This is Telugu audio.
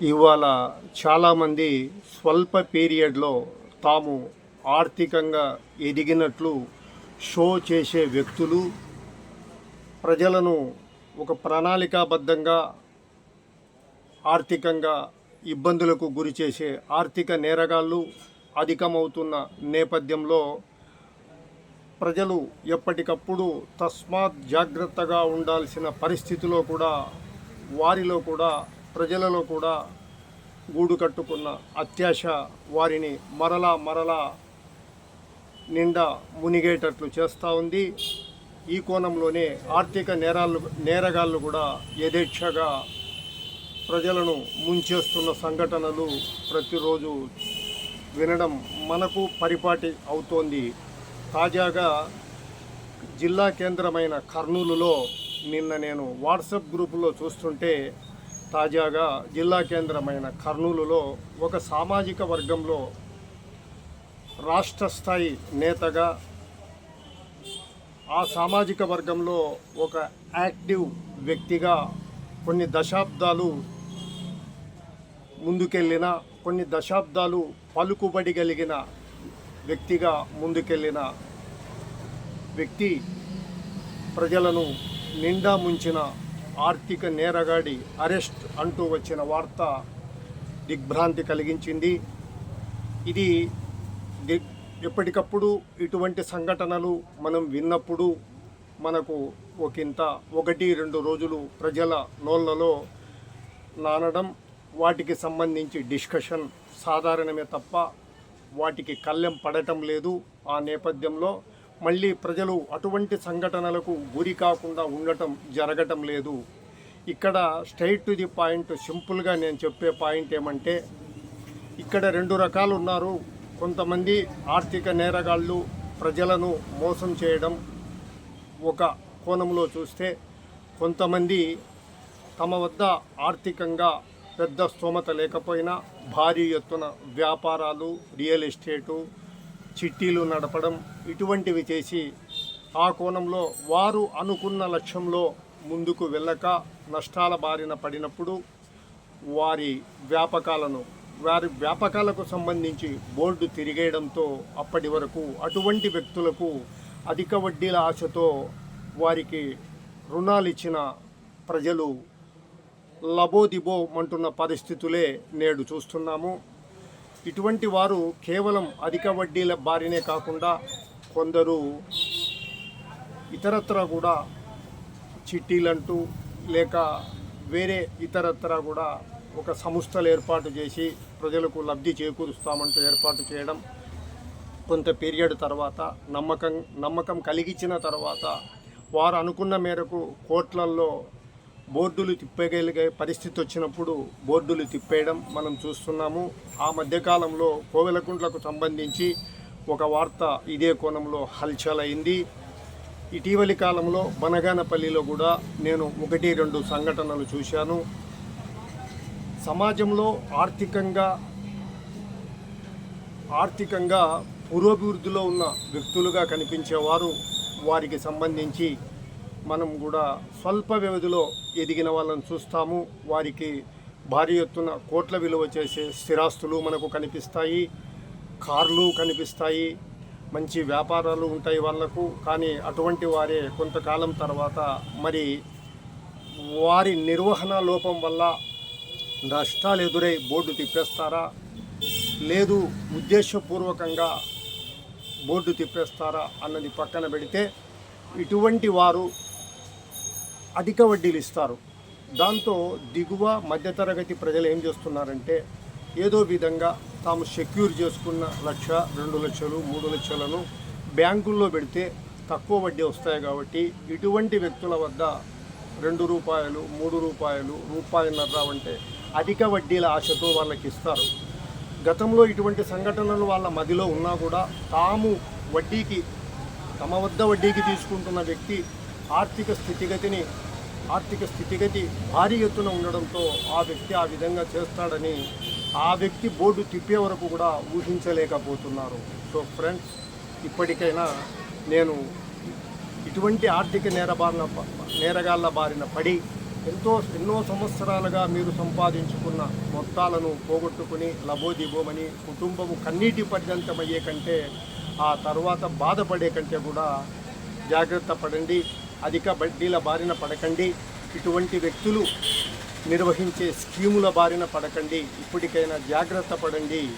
ఇవాళ చాలామంది స్వల్ప పీరియడ్లో తాము ఆర్థికంగా ఎదిగినట్లు షో చేసే వ్యక్తులు ప్రజలను ఒక ప్రణాళికాబద్ధంగా ఆర్థికంగా ఇబ్బందులకు గురి చేసే ఆర్థిక నేరగాళ్ళు అధికమవుతున్న నేపథ్యంలో ప్రజలు ఎప్పటికప్పుడు తస్మాత్ జాగ్రత్తగా ఉండాల్సిన పరిస్థితిలో కూడా వారిలో కూడా ప్రజలలో కూడా గూడు కట్టుకున్న అత్యాశ వారిని మరలా మరలా నిండా మునిగేటట్లు చేస్తూ ఉంది. ఈ కోణంలోనే ఆర్థిక నేరాలు నేరగాళ్ళు కూడా యథేచ్ఛగా ప్రజలను ముంచేస్తున్న సంఘటనలు ప్రతిరోజు వినడం మనకు పరిపాటి అవుతోంది. తాజాగా జిల్లా కేంద్రమైన కర్నూలులో నిన్న నేను వాట్సాప్ గ్రూపులో చూస్తుంటే తాజాగా జిల్లా కేంద్రమైన కర్నూలులో ఒక సామాజిక వర్గంలో రాష్ట్ర స్థాయి నేతగా ఆ సామాజిక వర్గంలో ఒక యాక్టివ్ వ్యక్తిగా కొన్ని దశాబ్దాలు ముందుకెళ్ళిన కొన్ని దశాబ్దాలు పలుకుబడి కలిగిన వ్యక్తిగా ముందుకెళ్ళిన వ్యక్తి ప్రజలను నిండా ముంచిన ఆర్థిక నేరగాడి అరెస్ట్ అంటూ వచ్చిన వార్త దిగ్భ్రాంతి కలిగించింది. ఇది ఎప్పటికప్పుడు ఇటువంటి సంఘటనలు మనం విన్నప్పుడు మనకు ఒకంత ఒకటి రెండు రోజులు ప్రజల నోళ్ళలో నానడం వాటికి సంబంధించి డిస్కషన్ సాధారణమే తప్ప వాటికి కళ్ళెం పడటం లేదు. ఆ నేపథ్యంలో మళ్ళీ ప్రజలు అటువంటి సంఘటనలకు గురి కాకుండా ఉండటం జరగటం లేదు. ఇక్కడ స్ట్రైట్ టు ది పాయింట్ సింపుల్గా నేను చెప్పే పాయింట్ ఏమంటే ఇక్కడ రెండు రకాలు ఉన్నారు. కొంతమంది ఆర్థిక నేరగాళ్ళు ప్రజలను మోసం చేయడం ఒక కోణంలో చూస్తే కొంతమంది తమ వద్ద ఆర్థికంగా పెద్ద స్తోమత లేకపోయినా భారీ ఎత్తున వ్యాపారాలు రియల్ ఎస్టేటు చిట్టీలు నడపడం ఇటువంటివి చేసి ఆ కోణంలో వారు అనుకున్న లక్ష్యంలో ముందుకు వెళ్ళక నష్టాల బారిన పడినప్పుడు వారి వ్యాపకాలను వారి వ్యాపకాలకు సంబంధించి బోర్డు తిరిగేయడంతో అప్పటి వరకు అటువంటి వ్యక్తులకు అధిక వడ్డీల ఆశతో వారికి రుణాలు ఇచ్చిన ప్రజలు లబోదిబో అంటున్న పరిస్థితులే నేడు చూస్తున్నాము. ఇటువంటి వారు కేవలం అధిక వడ్డీల బారినే కాకుండా కొందరు ఇతరత్ర కూడా చిట్టీలంటూ లేక వేరే ఇతరత్ర కూడా ఒక సంస్థలు ఏర్పాటు చేసి ప్రజలకు లబ్ధి చేకూరుస్తామంటూ ఏర్పాటు చేయడం కొంత పీరియడ్ తర్వాత నమ్మకం నమ్మకం కలిగించిన తర్వాత వారు అనుకున్న మేరకు కోట్లల్లో బోర్డులు తిప్పగలిగే పరిస్థితి వచ్చినప్పుడు బోర్డులు తిప్పేయడం మనం చూస్తున్నాము. ఆ మధ్యకాలంలో కోవెలకుంట్లకు సంబంధించి ఒక వార్త ఇదే కోణంలో హల్చల్ అయింది ఇటీవలి కాలంలో బనగానపల్లిలో కూడా నేను ఒకటి రెండు సంఘటనలు చూశాను. సమాజంలో ఆర్థికంగా ఆర్థికంగా పురోభివృద్ధిలో ఉన్న వ్యక్తులుగా కనిపించేవారు. వారికి సంబంధించి మనం కూడా స్వల్ప వ్యవధిలో ఎదిగిన వాళ్ళని చూస్తాము. వారికి భారీ ఎత్తున కోట్ల విలువ చేసే స్థిరాస్తులు మనకు కనిపిస్తాయి. కార్లు కనిపిస్తాయి. మంచి వ్యాపారాలు ఉంటాయి వాళ్ళకు కానీ అటువంటి వారే కొంతకాలం తర్వాత మరి వారి నిర్వహణ లోపం వల్ల నష్టాలు ఎదురై బోర్డు తిప్పేస్తారా? లేదు ఉద్దేశపూర్వకంగా బోర్డు తిప్పేస్తారా అన్నది పక్కన పెడితే ఇటువంటి వారు అధిక వడ్డీలు ఇస్తారు. దాంతో దిగువ మధ్యతరగతి ప్రజలు ఏం చేస్తున్నారంటే ఏదో విధంగా తాము సెక్యూర్ చేసుకున్న లక్ష రెండు లక్షలు మూడు లక్షలను బ్యాంకుల్లో పెడితే తక్కువ వడ్డీ వస్తాయి కాబట్టి ఇటువంటి వ్యక్తుల వద్ద రెండు రూపాయలు మూడు రూపాయలు రూపాయన్నర అంటే అధిక వడ్డీల ఆశతో వాళ్ళకి ఇస్తారు. గతంలో ఇటువంటి సంఘటనలు వాళ్ళ మదిలో ఉన్నా కూడా తాము వడ్డీకి తమ వద్ద వడ్డీకి తీసుకుంటున్న వ్యక్తి ఆర్థిక స్థితిగతిని ఆర్థిక స్థితిగతి భారీ ఎత్తున ఉండడంతో ఆ వ్యక్తి ఆ విధంగా చేస్తాడని ఆ వ్యక్తి బోర్డు తిప్పే వరకు కూడా ఊహించలేకపోతున్నారు. సో ఫ్రెండ్స్ ఇప్పటికైనా నేను ఇటువంటి ఆర్థిక నేరబారిన నేరగాళ్ళ బారిన పడి ఎంతో ఎన్నో సంవత్సరాలుగా మీరు సంపాదించుకున్న మొత్తాలను పోగొట్టుకుని లబోదిబోమని కుటుంబము కన్నీటి పర్యంతమయ్యే కంటే ఆ తర్వాత బాధపడే కంటే కూడా జాగ్రత్త పడండి. అధిక వడ్డీల బారిన పడకండి. ఇటువంటి వ్యక్తులు నిర్వహించే స్కీముల బారిన పడకండి. ఇప్పటికైనా జాగ్రత్త పడండి.